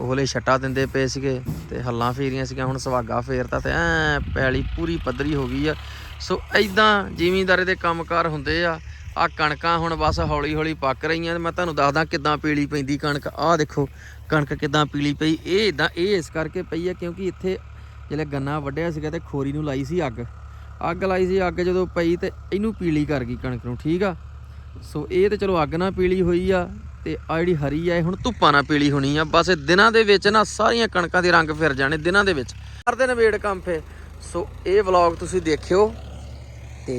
ਉਹਲੇ ਛੱਟਾ ਦਿੰਦੇ ਪਏ ਸੀਗੇ ਤੇ ਹੱਲਾਂ ਫੇਰੀਆਂ ਸੀਗੀਆਂ, ਹੁਣ ਸੁਹਾਗਾ ਫੇਰਤਾ ਤੇ ਐ ਪੈਲੀ ਪੂਰੀ ਪੱਧਰੀ ਹੋ ਗਈ ਆ। ਸੋ ਐਦਾਂ ਜ਼ਿਮੀਂਦਾਰੇ ਦੇ ਕੰਮਕਾਰ ਹੁੰਦੇ ਆ। ਆ ਕਣਕਾਂ ਹੁਣ ਬਸ ਹੌਲੀ ਹੌਲੀ ਪੱਕ ਰਹੀਆਂ ਮੈਂ ਤੁਹਾਨੂੰ ਦੱਸਦਾ ਕਿੱਦਾਂ ਪੀਲੀ ਪੈਂਦੀ ਕਣਕ। ਆਹ ਦੇਖੋ, ਕਣਕ ਕਿੱਦਾਂ ਪੀਲੀ ਪਈ। ਇਹ ਇਦਾਂ ਇਹ ਇਸ ਕਰਕੇ ਪਈ ਆ ਕਿਉਂਕਿ ਇੱਥੇ ਜਿਹੜੇ ਗੰਨਾ ਵੱਢਿਆ ਸੀਗਾ ਤੇ ਖੋਰੀ ਨੂੰ ਲਾਈ ਸੀ ਅੱਗ। ਅੱਗ ਲਾਈ ਸੀ, ਅੱਗ ਜਦੋਂ ਪਈ ਤੇ ਇਹਨੂੰ ਪੀਲੀ ਕਰ ਗਈ ਕਣਕ ਨੂੰ, ਠੀਕ ਆ? ਸੋ ਇਹ ਤੇ ਚਲੋ ਅੱਗ ਨਾਲ ਪੀਲੀ ਹੋਈ ਆ। ਤੇ ਆ ਜਿਹੜੀ ਹਰੀ ਆ, ਇਹ ਹੁਣ ਧੁੱਪਾਂ ਨਾਲ ਪੀਲੀ ਹੋਣੀ ਆ। ਬਸ ਦਿਨਾਂ ਦੇ ਵਿੱਚ ਨਾ ਸਾਰੀਆਂ ਕਣਕਾਂ ਦੇ ਰੰਗ ਫਿਰ ਜਾਣੇ, ਦਿਨਾਂ ਦੇ ਵਿੱਚ। ਕਰਦੇ ਨਵੇੜ ਕੰਮ ਫੇ ਸੋ ਇਹ ਵਲੌਗ ਤੁਸੀਂ ਦੇਖਿਓ ਤੇ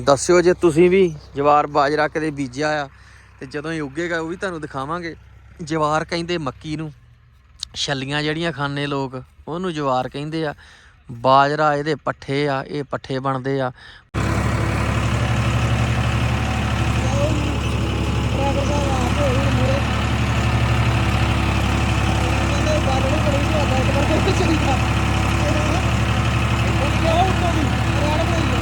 ਦੱਸਿਓ ਜੇ ਤੁਸੀਂ ਵੀ ਜਵਾਰ ਬਾਜਰਾ ਕਦੇ ਬੀਜਿਆ ਆ ਤੇ ਜਦੋਂ ਇਹ ਉੱਗੇਗਾ, ਉਹ ਵੀ ਤੁਹਾਨੂੰ ਦਿਖਾਵਾਂਗੇ। ਜਵਾਰ ਕਹਿੰਦੇ ਮੱਕੀ ਨੂੰ। ਛੱਲੀਆਂ ਜਿਹੜੀਆਂ ਖਾਣੇ ਲੋਕ, ਉਹਨੂੰ ਜਵਾਰ ਕਹਿੰਦੇ ਆ। ਬਾਜਰਾ ਇਹਦੇ ਪੱਠੇ ਆ, ਇਹ ਪੱਠੇ ਬਣਦੇ ਆ ਡਰਾਈਵਰ ਦਾ ਆਪ ਹੋਈ ਮੂਰੇ ਕਹਿੰਦੇ ਬਾਦਲ ਬੜੀ ਨਹੀਂ ਆਦਾ ਇੱਕ ਵਾਰ ਕੋਈ ਚਲੀ ਜਾ ਉਹ ਕਿਹਾ ਉੱਤੋਂ ਦੀ ਰੈਡ ਹੋਈ ਹੈ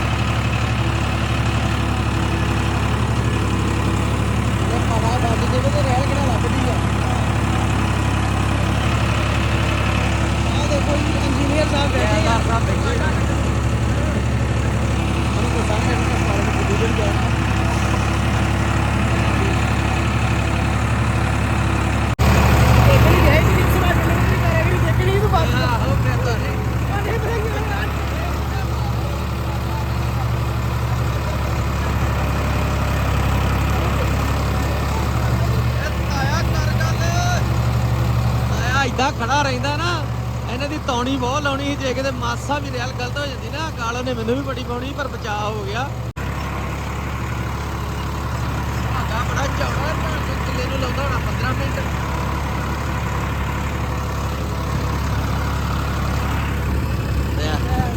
ਇਹ ਹਵਾ ਵੱਜ ਜਾਵੇ ਤੇ ਰੈਡ ਕਿਹੜਾ ਲੱਭਦੀ ਆ ਆ ਦੇਖੋ ਜੀ ਇੰਜੀਨੀਅਰ ਸਾਹਿਬ ਬੈਠੇ ਆ ਸਾਹਿਬ ਬੈਠੇ ਆ ਉਹਨੂੰ ਕੋਈ ਸਾਹਮਣੇ ਨਹੀਂ ਸਾਰੇ ਨੂੰ ਬੁੱਧੀ ਜਿਹੜੀ ਆ ਦੇਖਣੀ ਜਾਏਗੀ ਜਿਸ ਵਾਰ ਡਿਲੀਵਰੀ ਕਰੇਗੀ ਦੇਖਣੀ ਵੀ ਬਾਤ ਆਹੋ ਫਿਰ ਤਾਂ ਨਹੀਂ ਆਇਆ ਕਰ ਗੱਲ ਆਇਆ ਖੜਾ ਰਹਿੰਦਾ ਨਾ, ਇਹਨਾਂ ਦੀ ਤੌਣੀ ਬਹੁਤ ਲਾਉਣੀ ਸੀ, ਜੇ ਕਿਤੇ ਮਾਸਾ ਵੀ ਰਿਆਲ ਗਲਤ ਹੋ ਜਾਂਦੀ ਨਾ ਕਾਲ ਨੇ ਮੈਨੂੰ ਵੀ ਬੜੀ ਪਾਉਣੀ ਪਰ ਬਚਾਅ ਹੋ ਗਿਆ। ਆਗਾ ਬੜਾ ਚੌੜਾ ਹੈ ਨੂੰ ਲਾਉਂਦਾ ਹੋਣਾ 15 ਮਿੰਟ।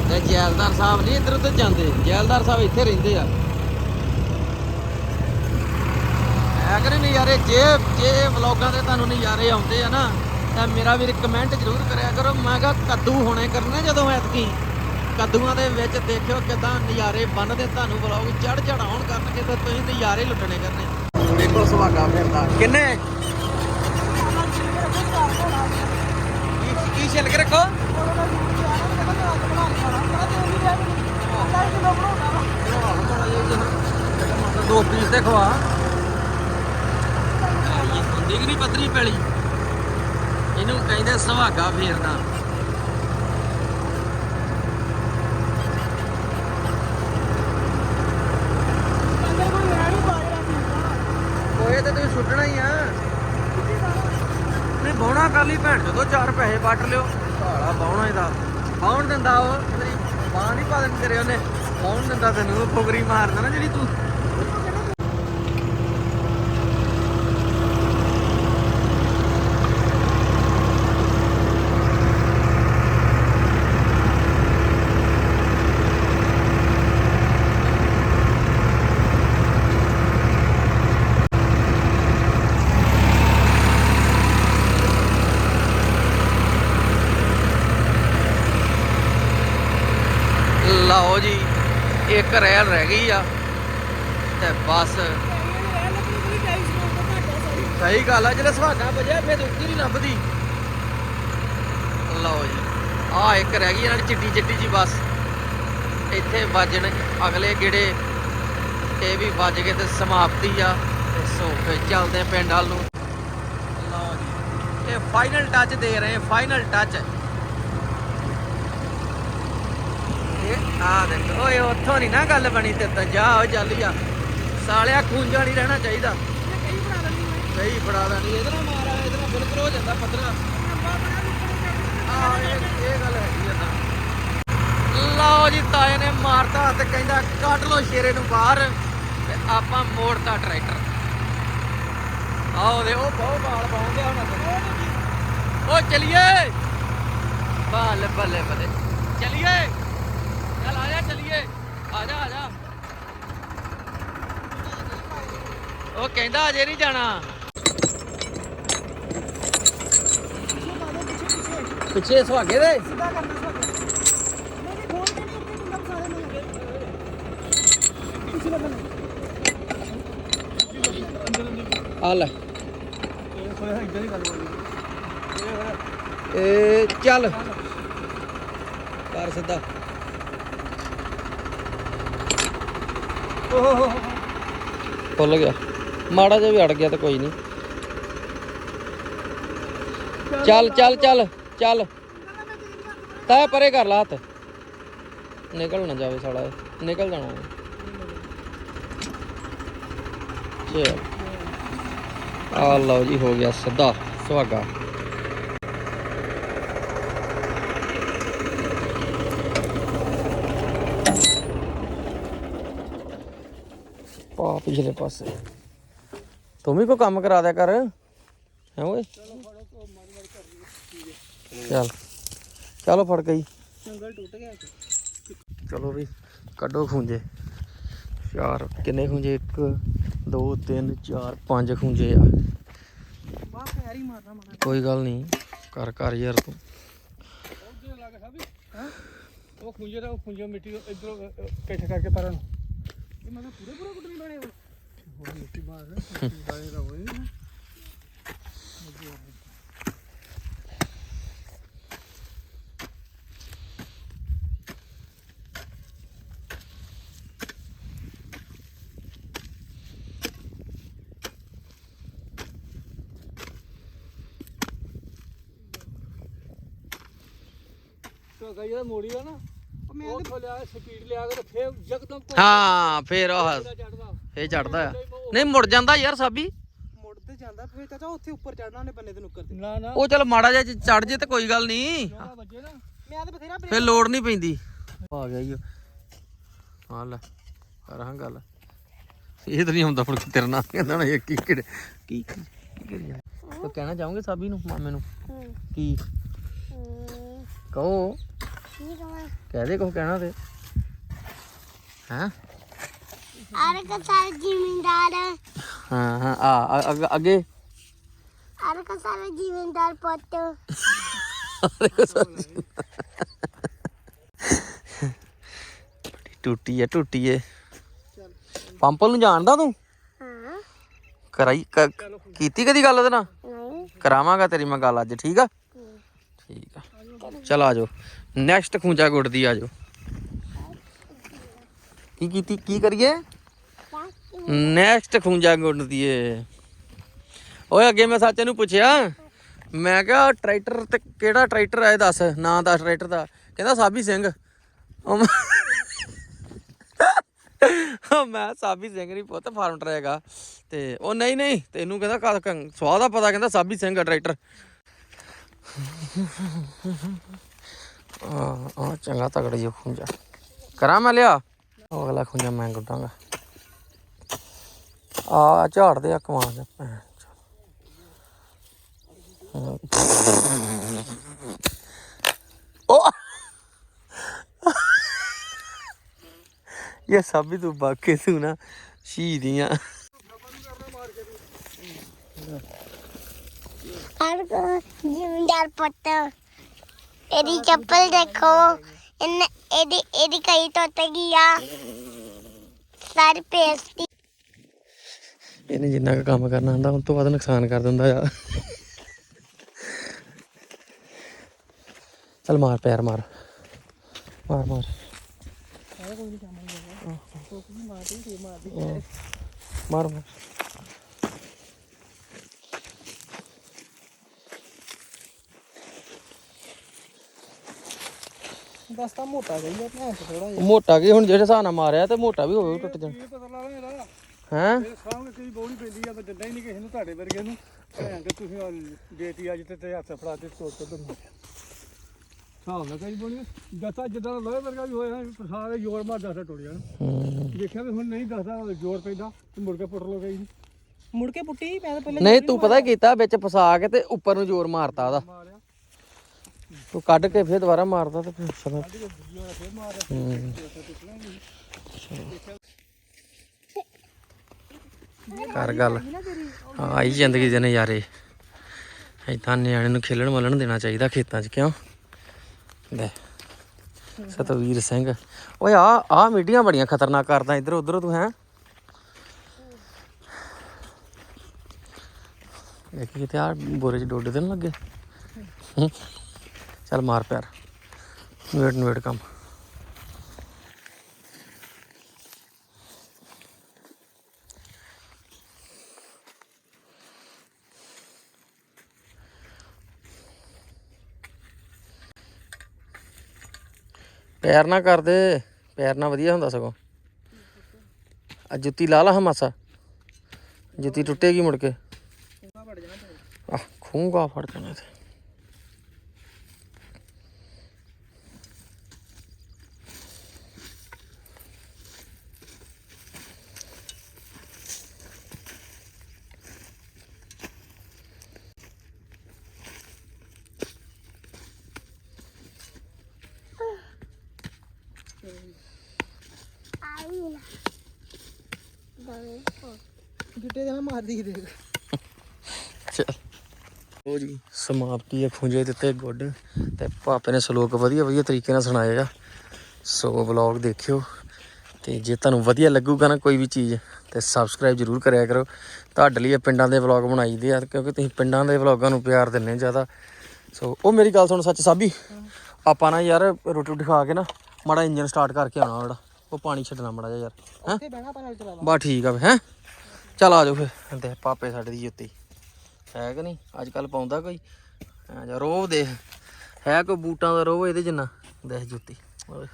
ਤੇ ਜੈਲਦਾਰ ਸਾਹਿਬ ਨਹੀਂ, ਇੱਧਰ ਉੱਧਰ ਜਾਂਦੇ। ਜੈਲਦਾਰ ਸਾਹਿਬ ਇੱਥੇ ਰਹਿੰਦੇ ਆ। ਐ ਕਰੇ ਨਜ਼ਾਰੇ? ਜੇ ਜੇ ਵਲੌਗਾਂ ਦੇ ਤੁਹਾਨੂੰ ਨਜ਼ਾਰੇ ਆਉਂਦੇ ਆ ਨਾ ਤਾਂ ਮੇਰਾ ਵੀ ਕਮੈਂਟ ਜ਼ਰੂਰ ਕਰਿਆ ਕਰੋ। ਮੈਂ ਕਿਹਾ ਕੱਦੂ ਹੋਣੇ ਕਰਨੇ ਜਦੋਂ ਐਤਕੀ। ਕੱਦੂਆਂ ਦੇ ਵਿੱਚ ਦੇਖਿਓ ਕਿਦਾਂ ਨਜ਼ਾਰੇ ਬੰਨਦੇ ਤੁਹਾਨੂੰ ਵਲੌਗ ਚੜ ਚੜ ਆਉਣ ਕਰਨਗੇ ਤੇ ਤੁਸੀਂ ਨਜ਼ਾਰੇ ਲੁੱਟਣੇ ਕਰਨੇ। ਦੇਖੋ ਸੁਹਾਗਾ ਫਿਰਦਾ ਕਿੰਨੇ? ਕੀ ਕੀ ਛਿਲ ਕੇ ਰੱਖੋ? ਦੋ ਪੀਸ ਤੇ ਖਵਾ ਕਿ ਨਹੀਂ ਪਤਰੀ ਪੈਲੀ? ਇਹਨੂੰ ਕਹਿੰਦੇ ਸੁਹਾਗਾ ਫੇਰਨਾ। ਕੋਏ ਤੇ ਤੁਸੀਂ ਸੁੱਟਣਾ ਹੀ ਆ। ਨਹੀਂ ਬੌਣਾ ਕਰ ਲਈ ਭੈਣ ਜਦੋਂ ਚਾਰ ਪੈਸੇ ਵੱਟ ਲਿਓ। ਸਾਲਾ ਬੌਣਾ ਇਹਦਾ। ਬੌਣ ਦਿੰਦਾ ਉਹ ਤੇਰੀ ਬਾਹ ਨਹੀਂ ਪਾ ਦਿੰਦੀ ਤੇਰੇ ਉਹਨੇ। ਬੌਣ ਦਿੰਦਾ ਤੈਨੂੰ ਫੁਗਰੀ ਮਾਰਦਾ ਨਾ ਜਿਹੜੀ ਤੂੰ ਲਓ ਜੀ ਇੱਕ ਰਹਿ ਗਈ ਆ। ਤੇ ਬਸ। ਸਹੀ ਗੱਲ ਆ, ਜਿਹੜੇ ਸੁਹਾਗਾ ਵਜਿਆ ਫਿਰ ਉੱਕੀ ਨਹੀਂ ਲੱਭਦੀ। ਲਓ ਜੀ ਆ ਇੱਕ ਰਹਿ ਗਈ ਇਹਨਾਂ ਦੀ ਚਿੱਟੀ ਚਿੱਟੀ ਜੀ ਬਸ। ਇੱਥੇ ਵੱਜਣ ਅਗਲੇ ਗੇੜੇ, ਇਹ ਵੀ ਵੱਜ ਗਏ ਤੇ ਸਮਾਪਤੀ ਆ। ਤੇ ਸੋ ਫਿਰ ਚੱਲਦੇ ਪਿੰਡ ਵੱਲ ਨੂੰ। ਲਓ ਜੀ, ਇਹ ਫਾਈਨਲ ਟੱਚ ਦੇ ਰਹੇ ਫਾਈਨਲ ਟੱਚ ਇਹ ਆ ਦੇਖ ਓਏ ਉੱਥੋਂ ਨਹੀਂ ਨਾ ਗੱਲ ਬਣੀ ਤੇ ਤਾਂ ਜਾ ਉਹ ਚੱਲ ਜਾ। ਸਾਲਿਆ ਖੂੰਜਾ ਨਹੀਂ ਰਹਿਣਾ ਚਾਹੀਦਾ। ਸਹੀ ਫੜਾ ਲੈਣੀ ਇਹਦੇ ਨਾਲ ਮਾਰਾ ਇਹਦੇ ਨਾਲ ਬਿਲਕੁਲ ਹੋ ਜਾਂਦਾ ਪੱਧਰਾ ਆ ਇਹ ਇਹ ਗੱਲ ਹੈਗੀ ਆ ਤਾਂ। ਲਓ ਜੀ ਤਾਏ ਨੇ ਮਾਰਤਾ ਤੇ ਕਹਿੰਦਾ ਕੱਢ ਲਓ ਸ਼ੇਰੇ ਨੂੰ ਬਾਹਰ ਤੇ ਆਪਾਂ ਮੋੜਤਾ ਟਰੈਕਟਰ। ਆਓ ਦੇ ਉਹ ਬਹੁਤ ਬਾਲ ਪਾਉਂਦੇ ਹੁਣ ਉਹ ਚਲਿਏ। ਬੱਲੇ ਬੱਲੇ ਬੱਲੇ। ਚਲਿਏ। ਚਲਿਏ। ਆ ਜਾ ਆ ਜਾ। ਉਹ ਕਹਿੰਦਾ ਅਜੇ ਨਹੀਂ ਜਾਣਾ। ਪਿੱਛੇ ਸੁਹਾਗੇ ਦੇ? ਆ ਲੈ। ਇਹ ਚੱਲ। ਕਰ ਸਿੱਧਾ। ਓਹ ਖੁੱਲ ਗਿਆ। ਮਾੜਾ ਜਿਹਾ ਵੀ ਅੜ ਗਿਆ ਤਾਂ ਕੋਈ ਨਹੀਂ। ਚੱਲ ਚੱਲ ਚੱਲ ਚੱਲ। ਤਾ ਪਰੇ ਕਰ ਲਾ ਹੱਥ। ਨਿਕਲ ਨਾ ਜਾਵੇ ਸਾਲਾ ਇਹ। ਨਿਕਲ ਜਾਣਾ ਇਹ। ਚੱਲ। ਆ ਲਓ ਜੀ, ਹੋ ਗਿਆ ਸਿੱਧਾ ਸੁਹਾਗਾ। ਪਿਛਲੇ ਪਾਸੇ। ਤੂੰ ਵੀ ਕੋਈ ਕੰਮ ਕਰਾ ਦਿਆ ਕਰ। ਹੈ ਓਏ? ਚੱਲ। ਚਲੋ ਫੜ ਗਈ ਜੰਗਲ ਟੁੱਟ ਗਿਆ ਚਲੋ ਵੀ, ਕੱਢੋ ਖੂੰਜੇ ਚਾਰ, ਕਿੰਨੇ ਖੂੰਜੇ 1 2 3 4 5 ਖੂੰਜੇ ਆ। ਕੋਈ ਗੱਲ ਨਹੀਂ, ਕਰ ਕਰ ਯਾਰ ਤੂੰ। ਉਹ ਖੁੰਝੇ ਦਾ ਖੁੰਝੇ ਮਿੱਟੀ ਇਧਰੋਂ ਇਕੱਠੇ ਕਰਕੇ ਪਰਾਂ ਨੂੰ। ਇਹ ਮਤਲਬ ਪੂਰੇ ਪੂਰੇ ਕੁੱਟਣੇ ਪੈਣੇ ਦਾਣੇ ਦਾ ਮੋੜੀ ਆ ਨਾ ਮੈਂ ਉਹ ਲਿਆ ਸਪੀਡ ਲਿਆ ਕੇ ਤੇ ਫੇਰ ਯਕਦਮ ਹਾਂ ਫੇਰ ਉਹ ਚੜਦਾ ਇਹ ਚੜਦਾ ਆ। ਨਹੀਂ ਮੁੜ ਜਾਂਦਾ ਯਾਰ ਸਾਬੀ। ਮੁੜ ਤੇ ਜਾਂਦਾ ਫਿਰ ਚਾਚਾ ਉੱਥੇ ਉੱਪਰ ਚੜਨਾ ਉਹਨੇ ਬੰਨੇ ਦੇ ਨੁੱਕਰ ਤੇ। ਨਾ ਨਾ। ਉਹ ਚਲ ਮਾੜਾ ਜਿਹਾ ਚੜ ਜੇ ਤੇ ਕੋਈ ਗੱਲ ਨਹੀਂ। ਨਾ ਵੱਜੇ ਨਾ। ਮੈਂ ਤਾਂ ਬਥੇਰਾ ਫੇਰ ਲੋੜ ਨਹੀਂ ਪੈਂਦੀ। ਆ ਗਿਆ ਈ ਆ ਲੈ ਕਰਾਂ ਗੱਲ। ਇਹ ਤਾਂ ਨਹੀਂ ਹੁੰਦਾ ਹੁਣ ਤੇਰੇ ਨਾਲ ਕਹਿੰਦਾ ਨਾ ਇਹ ਕੀ ਕਿਹੜੇ ਕੀ ਕੀ ਕੀ ਕਰੀ ਤੂੰ ਕਹਿਣਾ ਚਾਹੋਗੇ ਸਾਬੀ ਨੂੰ ਮਾਮੇ ਨੂੰ? ਕੀ? ਕਹੋ। ਕੀ ਕਹਾਂ ਕਹਿ ਦੇ ਕੁਛ ਕਹਿਣਾ ਤੇ। ਹਾਂ? ਅਰੇ ਕਾ ਸਾਰਾ ਜ਼ਿਮੀਂਦਾਰ ਹਾਂ। ਹਾਂ ਆ ਅ- ਅੱਗੇ- ਅੱਗੇ। ਅਰੇ ਕਾ ਸਾਰਾ ਜ਼ਿਮੀਂਦਾਰ ਪੁੱਤ। ਟੁੱਟੀ ਐ ਟੁੱਟੀ ਐ ਪੰਪਲ ਨੂੰ ਜਾਣਦਾ ਤੂੰ? ਹਾਂ। ਕਰਾਈ ਕ- ਕੀਤੀ ਕਦੀ ਗੱਲ ਉਹਦੇ ਨਾਲ? ਨਹੀਂ। ਕਰਾਵਾਂਗਾ ਤੇਰੀ ਮੈਂ ਗੱਲ ਅੱਜ ਠੀਕ ਆ? ਠੀਕ ਆ। ਚਲ ਆ ਜਾਓ। ਨੈਕਸਟ ਖੂੰਜਾ ਗੁੱਟਦੀ ਆ ਜਾਓ। ਕੀ ਕੀਤੀ ਕੀ ਕਰੀਏ? ਨੈਕਸਟ ਖੂੰਜਾ ਗੁੱਟਦੀ ਏ। ਓਏ, ਅੱਗੇ ਮੈਂ ਸੱਚ ਨੂੰ ਪੁੱਛਿਆ, ਮੈਂ ਕਿਹਾ ਟਰੈਕਟਰ ਤੇ ਕਿਹੜਾ ਟਰੈਕਟਰ ਆ ਇਹ ਦੱਸ, ਨਾਂ ਦੱਸ ਟਰੈਕਟਰ ਦਾ। ਕਹਿੰਦਾ ਸਾਬੀ ਸਿੰਘ। ਮੈਂ- ਸਾਬੀ ਸਿੰਘ ਨਹੀਂ ਪੁੱਤ ਫਾਰਮ ਟਰੈਕ ਤੇ ਉਹ ਨਹੀਂ ਨਹੀਂ, ਤੈਨੂੰ ਕਹਿੰਦਾ ਸਵਾਹ ਦਾ ਪਤਾ, ਕਹਿੰਦਾ ਸਾਬੀ ਸਿੰਘ ਆ ਟਰੈਕਟਰ ਆ ਆ ਚੰਗਾ ਤਗੜਾ ਜਿਹਾ ਖੁੰਜਾ ਕਰਾਂ ਮੈਂ ਲਿਆ? ਅਗਲਾ ਖੁੰਜਾ ਮੈਂ ਗੁੱਡਾਂਗਾ। ਆ ਝਾੜ ਦੇ ਆ ਕਮਾਲ ਉਹ ਇਹ ਸਭ ਵੀ ਤੂੰ ਬਾਕੇ ਤੂੰ ਨਾ ਸ਼ਹੀਦੀਆਂ ਅਰੇ ਕਾ ਪੁੱਤ, ਇਹਦੀ ਚੱਪਲ ਦੇਖੋ, ਇਹਨੇ ਇਹਦੀ ਇਹਦੀ ਕਈ ਟੁੱਟ ਗਈ ਆ। ਸਾਰੀ ਪੇਸਟੀ ਇਹਨੇ ਜਿੰਨਾ ਕੁ ਕੰਮ ਕਰਨਾ ਹੁੰਦਾ ਉਸ ਤੋਂ ਵੱਧ ਨੁਕਸਾਨ ਕਰ ਦਿੰਦਾ ਆ। ਚਲ ਮਾਰ ਪੈਰ ਮਾਰ। ਮਾਰ ਮਾਰ। ਮਾਰ ਮਾਰ। ਬਸ ਤਾਂ ਮੋਟਾ ਗਈ ਆ ਭੈਣ ਥੋੜਾ ਜਿਹਾ। ਮੋਟਾ ਕੀ ਹੁਣ ਜਿਹੜੇ ਹਿਸਾਬ ਨਾਲ ਮਾਰਿਆ ਤੇ ਮੋਟਾ ਵੀ ਹੋਵੇ ਟੁੱਟ ਜਾਣ। ਪਤਾ ਲੱਗਦਾ ਇਹਦਾ ਹੈਂ? ਇਹ ਸਾਹਮਣੇ ਕਈ ਬੋਲੀ ਪੈਂਦੀ ਆ ਮੈਂ ਦਿੰਦਾ ਹੀ ਨਹੀਂ ਕਿਸੇ ਨੂੰ ਤੁਹਾਡੇ ਵਰਗੇ ਨੂੰ। ਭੈਣ ਤੇ ਤੁਸੀਂ ਆਹ ਦੇਤੀ ਅੱਜ ਤੇ ਤੇ ਹੱਥ ਫੜਾ ਤੇ ਤੋੜ ਕੇ ਦੂੰ ਹਿਸਾਬ ਨਾਲ ਕਈ ਬੋਲੀ ਦੱਸਾ ਜਿੱਦਾਂ ਲੋਹੇ ਵਰਗਾ ਵੀ ਹੋਇਆ ਸਾਰੇ ਜ਼ੋਰ ਮਾਰ ਦੱਸਦਾ ਟੁੱਟ ਜਾਣ ਹੂੰ। ਦੇਖਿਆ ਵੀ ਹੁਣ ਨਹੀਂ ਦੱਸਦਾ ਜ਼ੋਰ ਪੈਂਦਾ ਤੇ ਮੁੜ ਕੇ ਪੁੱਟ ਲੋ ਕਈ ਨੂੰ। ਮੁੜ ਕੇ ਪੁੱਟੀ ਮੈਂ ਤਾਂ ਪਹਿਲੇ ਨਹੀਂ ਤੂੰ ਪਤਾ ਕੀਤਾ ਵਿੱਚ ਫਸਾ ਕੇ ਤੇ ਉੱਪਰ ਨੂੰ ਜ਼ੋਰ ਮਾਰਤਾ ਉਹਦਾ। ਮਾਰਿਆ। ਤੂੰ ਕੱਢ ਕੇ ਫਿਰ ਦੁਬਾਰਾ ਮਾਰਦਾ ਤੇ ਫਿਰ ਕਰ ਗੱਲ। ਹਾਂ, ਆਈ ਜ਼ਿੰਦਗੀ ਦੇ ਨਜ਼ਾਰੇ। ਏਦਾਂ ਨਿਆਣੇ ਨੂੰ ਖੇਲਣ ਮਲਣ ਦੇਣਾ ਚਾਹੀਦਾ ਖੇਤਾਂ 'ਚ, ਕਿਉਂ? ਲੈ, ਸਤਵੀਰ ਸਿੰਘ। ਓਏ, ਆ ਆ ਮੀਡੀਆਂ ਬੜੀਆਂ ਖਤਰਨਾਕ ਕਰਦਾ ਇੱਧਰ, ਉੱਧਰ ਤੂੰ, ਹੈ? ਇਹ ਕਿਤੇ ਆ ਬੋਰੇ 'ਚ ਡੋਡੇ ਤੇ ਨੀ ਲੱਗੇ? ਚੱਲ ਮਾਰ ਪਿਆਰ। ਨਵੇੜ ਵੇਟ ਕੰਮ। ਪੈਰ ਨਾ ਕਰਦੇ ਪੈਰ ਨਾ ਵਧੀਆ ਹੁੰਦਾ ਸਗੋਂ। ਆ ਜੁੱਤੀ ਲਾ ਲਾ ਮਾਸਾ ਜੁੱਤੀ ਟੁੱਟੇਗੀ ਮੁੜ ਕੇ। ਆ ਖੂੰਗਾ ਫੜ ਜਾਣਾ ਤੇ ਗਿੱਟੇ ਦੇ ਮੈਂ ਮਾਰਦੀ ਦੇਖ। ਚੱਲ। ਉਹ ਜੀ, ਸਮਾਪਤੀ ਹੈ ਖੁੰਝੇ ਦਿੱਤੇ ਗੁੱਡ। ਤੇ ਪਾਪੇ ਨੇ ਸ਼ਲੋਕ ਵਧੀਆ ਵਧੀਆ ਤਰੀਕੇ ਨਾਲ ਸੁਣਾਏ ਆ ਸੋ ਵਲੌਗ ਦੇਖਿਓ। ਤੇ ਜੇ ਤੁਹਾਨੂੰ ਵਧੀਆ ਲੱਗੂਗਾ ਨਾ ਕੋਈ ਵੀ ਚੀਜ਼, ਤੇ ਸਬਸਕ੍ਰਾਈਬ ਜਰੂਰ ਕਰਿਆ ਕਰੋ। ਤੁਹਾਡੇ ਲਈ ਇਹ ਪਿੰਡਾਂ ਦੇ ਵਲੌਗ ਬਣਾਈਦੇ ਆ, ਕਿਉਂਕਿ ਤੁਸੀਂ ਪਿੰਡਾਂ ਦੇ ਵਲੌਗਾਂ ਨੂੰ ਪਿਆਰ ਦਿੰਦੇ ਜ਼ਿਆਦਾ। ਸੋ, ਉਹ ਮੇਰੀ ਗੱਲ ਸੁਣ ਸੱਚ ਸਾਬੀ। ਆਪਾਂ ਨਾ ਯਾਰ ਰੋਟੀ ਰੋਟੀ ਖਾ ਕੇ ਨਾ ਮਾੜਾ ਇੰਜਨ ਸਟਾਰਟ ਕਰਕੇ ਆਉਣਾ ਜਿਹੜਾ ਉਹ ਪਾਣੀ ਛੱਡਣਾ ਮਾੜਾ ਜਿਹਾ ਯਾਰ। ਹੈਂ? ਉੱਥੇ ਬਹਿਣਾ ਚਲਾ ਬਾ ਠੀਕ ਆ ਵੇ ਹੈ? ਚਲ ਆ ਜਾਓ ਫਿਰ। ਤੇ ਪਾਪੇ ਸਾਡੇ ਦੀ ਜੁੱਤੀ। ਹੈ ਕਿ ਨਹੀਂ? ਅੱਜ ਕੱਲ ਪਾਉਂਦਾ ਕੋਈ? ਜਾ ਰੋਹ ਦੇਖ। ਹੈ ਕੋਈ ਬੂਟਾਂ ਦਾ ਰੋਹ ਇਹਦੇ ਜਿੰਨਾ? ਦੇਖ ਜੁੱਤੀ। ਓਏ।